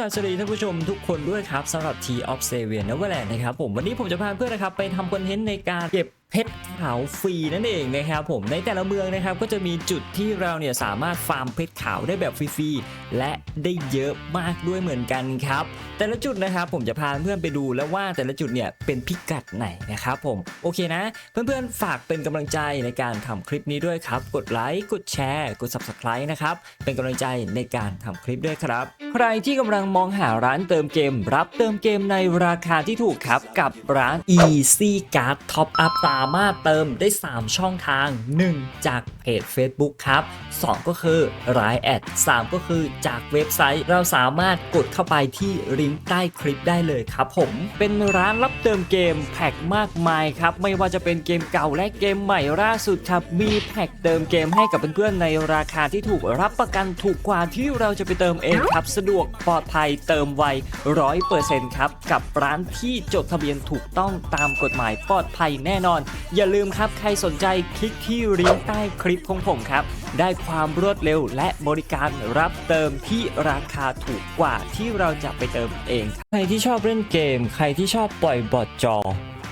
ราบสวัสดีท่านผู้ชมทุกคนด้วยครับสำหรับ T of s a v i a n n e v e r l a n d นะครับผมวันนี้ผมจะพาเพื่อนนะครับไปทำคอนเทนต์ในการเก็บ เพชรขาวฟรีนั่นเองนะครับผมในแต่ละเมืองนะครับก็จะมีจุดที่เราเนี่ยสามารถฟาร์มเพชรขาวได้แบบฟรีๆและได้เยอะมากด้วยเหมือนกันครับ แต่ละจุดนะครับผมจะพาเพื่อนไปดูแล้วว่าแต่ละจุดเนี่ยเป็นพิกัดไหนนะครับผมโอเคนะ เพื่อนๆฝากเป็นกำลังใจในการทำคลิปนี้ด้วยครับ กดไลค์กดแชร์ กด subscribe นะครับเป็นกำลังใจในการทำคลิปด้วยครับ ใครที่กำลังมองหาร้านเติมเกม รับเติมเกมในราคาที่ถูกครับกับร้าน Easy Card Top Up สาามารถเติมได้ 3 ช่องทาง 1 จากเพจ Facebook ครับ 2 ก็คือรายแอด 3 ก็คือจากเว็บไซต์ เราสามารถกดเข้าไปที่ลิงก์ใต้คลิปได้เลยครับผม เป็นร้านรับเติมเกมแพ็กมากมายครับ ไม่ว่าจะเป็นเกมเก่าและเกมใหม่ล่าสุดครับมีแพ็กเติมเกมให้กับเพื่อนๆในราคาที่ถูกรับประกันถูกกว่าที่เราจะไปเติมเองครับ สะดวกปลอดภัยเติมไวร้อยเปอร์เซ็นต์ครับ กับร้านที่จดทะเบียนถูกต้องตามกฎหมายปลอดภัยแน่นอนอย่าลืมครับใครสนใจคลิกที่ลิงก์ใต้คลิปของผมครับ ได้ความรวดเร็วและบริการรับเติมที่ราคาถูกกว่าที่เราจะไปเติมเอง ใครที่ชอบเล่นเกม ใครที่ชอบปล่อยบอทจอ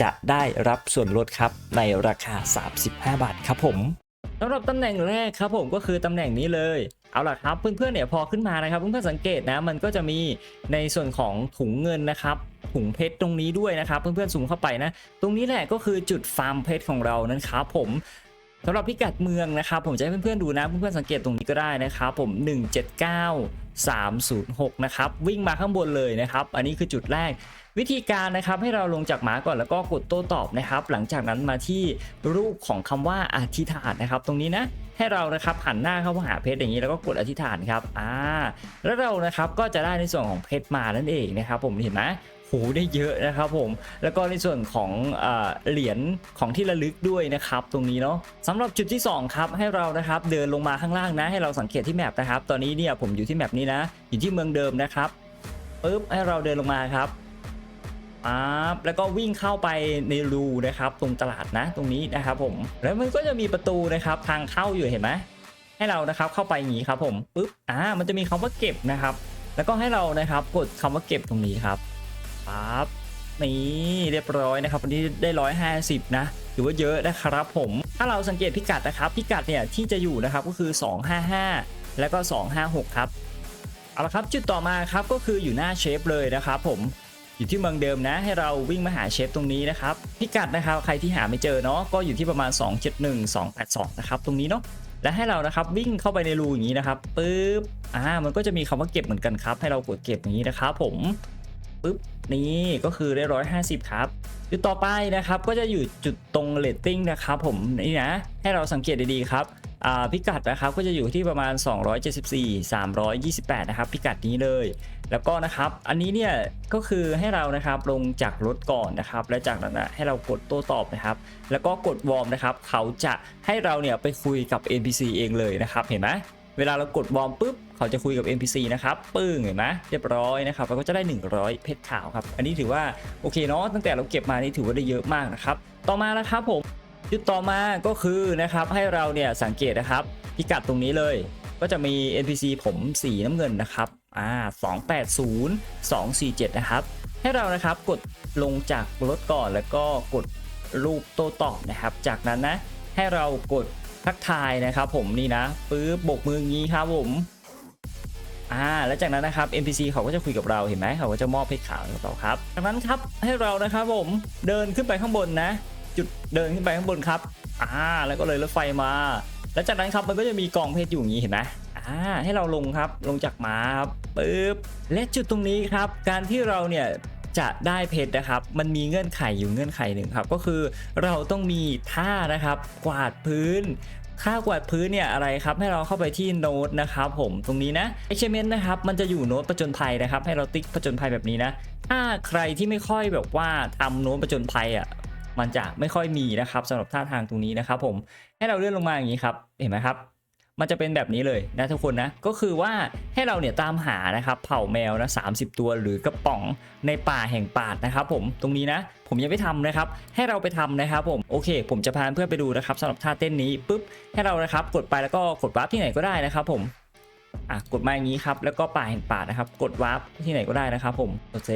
จะได้รับส่วนลดครับในราคา 35 บาทครับผมสำหรับตำแหน่งแรกครับผมก็คือตำแหน่งนี้เลย เอาล่ะครับเพื่อนๆเนี่ยพอขึ้นมานะครับเพื่อนๆสังเกตนะมันก็จะมีในส่วนของถุงเงินนะครับถุงเพชรตรงนี้ด้วยนะครับเพื่อนๆสูงเข้าไปนะ ตรงนี้แหละก็คือจุดฟาร์มเพชรของเรานั้นครับผม สำหรับพิกัดเมืองนะครับ ผมจะให้เพื่อนๆดูนะเพื่อนๆสังเกตตรงนี้ก็ได้นะครับ ผม 179 306 นะครับ วิ่งมาข้างบนเลยนะครับ อันนี้คือจุดแรก วิธีการนะครับให้เราลงจากหมาก่อนแล้วก็กดโต้ตอบนะครับ หลังจากนั้นมาที่รูปของคำว่าอธิษฐานนะครับ ตรงนี้นะให้เรานะครับหันหน้าเข้าหาเพชรอย่างนี้แล้วก็กดอธิษฐานครับอ่าแล้วเรานะครับก็จะได้ในส่วนของเพชรมานั่นเองนะครับ ผมเห็นไหม หได้เยอะนะครับผม แล้วก็ในส่วนของเอ่อเหรียญของที่ระลึกด้วยนะครับ ตรงนี้เนาะสำหรับจุดที่ 2 ครับให้เรานะครับเดินลงมาข้างล่างนะ ให้เราสังเกตที่แมปนะครับ ตอนนี้เนี่ยผมอยู่ที่แมปนี้นะ อยู่ที่เมืองเดิมนะครับปุ๊บให้เราเดินลงมาครับปั๊บแล้วก็วิ่งเข้าไปในรูนะครับ ตรงตลาดนะ ตรงนี้นะครับผม แล้วมันก็จะมีประตูนะครับทางเข้าอยู่เห็นไหมให้เรานะครับเข้าไปอย่างนี้ครับผมปุ๊บอ่ามันจะมีคำว่าเก็บนะครับ แล้วก็ให้เรานะครับกดคำว่าเก็บตรงนี้ครับ ปั๊บนี่เรียบร้อยนะครับวันนี้ได้ร้อยห้าสิบนะถือว่าเยอะนะครับผม ถ้าเราสังเกตพิกัดนะครับ พิกัดเนี่ยที่จะอยู่นะครับก็คือ 255 แล้วก็ 256 ครับเอาละครับจุดต่อมาครับก็คืออยู่หน้าเชฟเลยนะครับผมอยู่ที่เมืองเดิมนะให้เราวิ่งมาหาเชฟตรงนี้นะครับพิกัดนะครับใครที่หาไม่เจอเนาะก็อยู่ที่ประมาณ 271 282 นะครับตรงนี้เนาะและให้เรานะครับวิ่งเข้าไปในรูอย่างนี้นะครับปึ๊บอ่ามันก็จะมีคำว่าเก็บเหมือนกันครับ ให้เรากดเก็บอย่างนี้นะครับผม ปุ๊บนี่ก็คือได้ร้อยห้าสิบครับจุดต่อไปนะครับก็จะอยู่จุดตรงเลตติ้งนะครับผมนี่นะให้เราสังเกตดีๆครับพิกัดนะครับก็จะอยู่ที่ประมาณ 274 328 นะครับ พิกัดนี้เลย แล้วก็นะครับ อันนี้เนี่ยก็คือให้เรานะครับลงจากรถก่อนนะครับ และจากนั้นนะให้เรากดโต้ตอบนะครับ แล้วก็กดวอร์มนะครับ เขาจะให้เราเนี่ยไปคุยกับ NPC เองเลยนะครับ เห็นไหมเวลาเรากดวอร์มปุ๊บ เขาจะคุยกับ NPC นะครับปึ้งเห็นไหมเรียบร้อยนะครับเราก็จะได้ 100 เพชรขาวครับ อันนี้ถือว่าโอเคเนาะตั้งแต่เราเก็บมานี่ถือว่าได้เยอะมากนะครับ ต่อมานะครับผมจุดต่อมาก็คือนะครับให้เราเนี่ยสังเกตนะครับพิกัดตรงนี้เลยก็จะมี NPC ผมสีน้ำเงินนะครับอ่า280 247 นะครับ ให้เรานะครับกดลงจากรถก่อนแล้วก็กดรูปโต้ตอบนะครับ จากนั้นนะให้เรากดทักทายนะครับผมนี่นะปื๊บบกมืองี้ครับผม อ่าแล้วจากนั้นนะครับ NPC เขาก็จะคุยกับเราเห็นไหมเขาก็จะมอบเพชรขาวให้เราครับจากนั้นครับให้เรานะครับผมเดินขึ้นไปข้างบนนะ จุดเดินขึ้นไปข้างบนครับอ่าแล้วก็เลยรถไฟมา แล้วจากนั้นครับมันก็จะมีกองเพชรอยู่อย่างนี้เห็นไหมอ่าให้เราลงครับลงจากม้าครับปึ๊บและจุดตรงนี้ครับ การที่เราเนี่ยจะได้เพชรนะครับ มันมีเงื่อนไขอยู่เงื่อนไขหนึ่งครับ ก็คือเราต้องมีท่านะครับ กวาดพื้น ค่ากวาดพื้นเนี่ยอะไรครับให้เราเข้าไปที่โน้ตนะครับผมตรงนี้นะ achievement นะครับมันจะอยู่โน้ตประจนภัยนะครับ ให้เราติ๊กประจนภัยแบบนี้นะ ถ้าใครที่ไม่ค่อยแบบว่าทำโน้ตประจนภัยอะมันจะไม่ค่อยมีนะครับสำหรับท่าทางตรงนี้นะครับผมให้เราเลื่อนลงมาอย่างนี้ครับเห็นไหมครับ มันจะเป็นแบบนี้เลยนะทุกคนนะ ก็คือว่าให้เราเนี่ยตามหานะครับเผ่าแมวนะ30ตัวหรือกระป๋องในป่าแห่งป่านะครับผมตรงนี้นะ ผมยังไม่ทำนะครับ ให้เราไปทำนะครับผมโอเค ผมจะพาเพื่อนไปดูนะครับสำหรับท่าเต้นนี้ปุ๊บให้เรานะครับกดไปแล้วก็กดวาร์ปที่ไหนก็ได้นะครับผมอะกดมาอย่างนี้ครับแล้วก็ป่าแห่งป่านะครับ กดวาร์ปที่ไหนก็ได้นะครับผมโอเค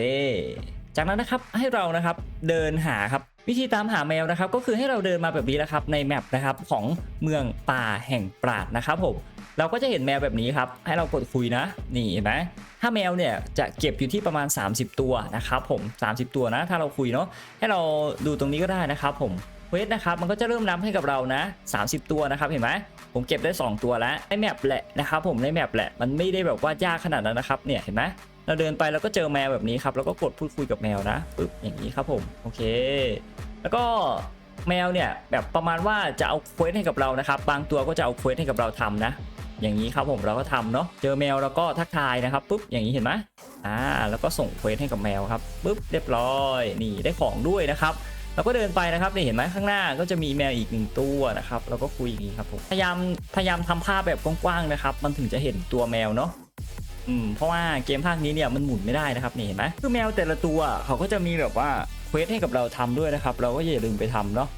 จากนั้นนะครับให้เรานะครับเดินหาครับวิธีตามหาแมวนะครับ ก็คือให้เราเดินมาแบบนี้แหละครับในแมปนะครับของเมืองป่าแห่งปราดนะครับผมเราก็จะเห็นแมวแบบนี้ครับ ให้เรากดคุยนะนี่เห็นไหมถ้าแมวเนี่ยจะเก็บอยู่ที่ประมาณ 30 ตัวนะครับผม 30 ตัวนะ ถ้าเราคุยเนาะให้เราดูตรงนี้ก็ได้นะครับผมเวสนะครับมันก็จะเริ่มนับให้กับเรานะ 30 ตัวนะครับเห็นไหมผมเก็บได้ 2 ตัวแล้วในแมปแหละนะครับผมในแมปแหละมันไม่ได้แบบว่ายากขนาดนั้นนะครับเนี่ยเห็นไหม เราเดินไปแล้วก็เจอแมวแบบนี้ครับแล้วก็กดพูดคุยกับแมวนะปึ๊บอย่างนี้ครับผมโอเค แล้วก็แมวเนี่ยแบบประมาณว่าจะเอาเควสให้กับเรานะครับ บางตัวก็จะเอาเควสให้กับเราทำนะ อย่างนี้ครับผมเราก็ทำเนาะเจอแมวแล้วก็ทักทายนะครับปุ๊บอย่างนี้เห็นไหมอ่าแล้วก็ส่งเควสให้กับแมวครับปุ๊บเรียบร้อยนี่ได้ของด้วยนะครับเราก็เดินไปนะครับนี่เห็นไหมข้างหน้าก็จะมีแมวอีกหนึ่งตัวนะครับแล้วก็คุยอย่างนี้ครับผมพยายามพยายามทำภาพแบบกว้างๆนะครับ มันถึงจะเห็นตัวแมวเนาะ อืมเพราะว่าเกมภาคนี้เนี่ยมันหมุนไม่ได้นะครับนี่เห็นไหมคือแมวแต่ละตัวเขาก็จะมีแบบว่าเควสให้กับเราทำด้วยนะครับ เราก็อย่าลืมไปทำเนาะ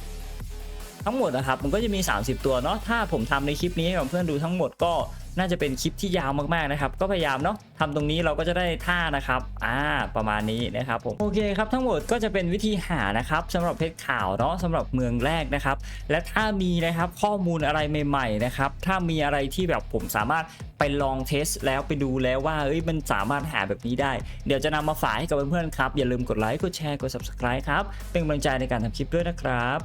ทั้งหมดนะครับมันก็จะมี 30 ตัวเนาะถ้าผมทำในคลิปนี้ให้เพื่อนดูทั้งหมดก็น่าจะเป็นคลิปที่ยาวมากๆนะครับ ก็พยายามเนาะทำตรงนี้เราก็จะได้ท่านะครับ อ่า ประมาณนี้นะครับผม โอเคครับ ทั้งหมดก็จะเป็นวิธีหานะครับสำหรับเพชรขาวเนาะสำหรับเมืองแรกนะครับ และถ้ามีนะครับข้อมูลอะไรใหม่ๆนะครับ ถ้ามีอะไรที่แบบผมสามารถไปลองเทสแล้วไปดูแล้วว่าเอ้ยมันสามารถหาแบบนี้ได้ เดี๋ยวจะนำมาฝากให้กับเพื่อนๆครับ อย่าลืมกดไลค์ กดแชร์ กด subscribe ครับ เป็นกำลังใจในการทำคลิปด้วยนะครับ